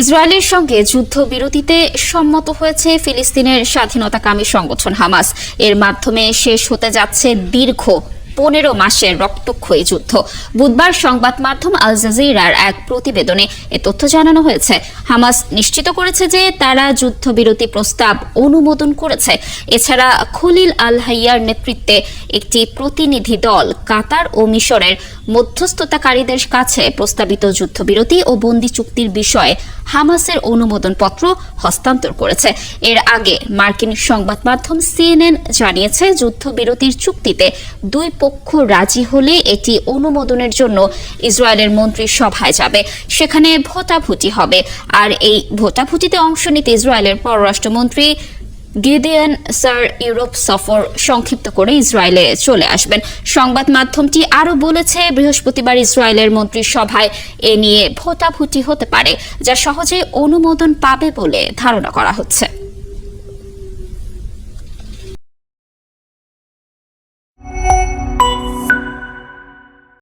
ইসরায়েলের সঙ্গে যুদ্ধবিরতিতে সম্মত হয়েছে ফিলিস্তিনের স্বাধীনতাকামী সংগঠন হামাস। এর মাধ্যমে শেষ হতে যাচ্ছে দীর্ঘ পনেরো মাসের রক্তক্ষয়ী যুদ্ধ। বুধবার সংবাদ মাধ্যম আল জাজিরার এক প্রতিবেদনে এ তথ্য জানানো হয়েছে। হামাস নিশ্চিত করেছে যে তারা যুদ্ধবিরতি প্রস্তাব অনুমোদন করেছে। এছাড়া খলিল আল হাইয়ার নেতৃত্বে একটি প্রতিনিধি দল কাতার ও মিশরের মধ্যস্থতাকারীদের কাছে প্রস্তাবিত যুদ্ধবিরতি ও বন্দি চুক্তির বিষয়ে হামাসের অনুমোদন পত্র হস্তান্তর করেছে। এর আগে মার্কিন সংবাদ মাধ্যম সিএনএন জানিয়েছে, যুদ্ধবিরতির চুক্তিতে দুই পক্ষ রাজি হলে এটি অনুমোদনের জন্য ইসরায়েলের মন্ত্রী সভায় যাবে। সেখানে ভোটাভুটি হবে। আর এই ভোটাভুটিতে অংশ নিতে ইসরায়েলের পররাষ্ট্রমন্ত্রী গিদেয়ান স্যার ইউরোপ সফর সংক্ষিপ্ত করে ইসরায়েলে চলে আসবেন। সংবাদ মাধ্যমটি আরও বলেছে, বৃহস্পতিবার ইসরায়েলের মন্ত্রিসভায় এ নিয়ে ভোটাভুটি হতে পারে, যা সহজে অনুমোদন পাবে বলে ধারণা করা হচ্ছে।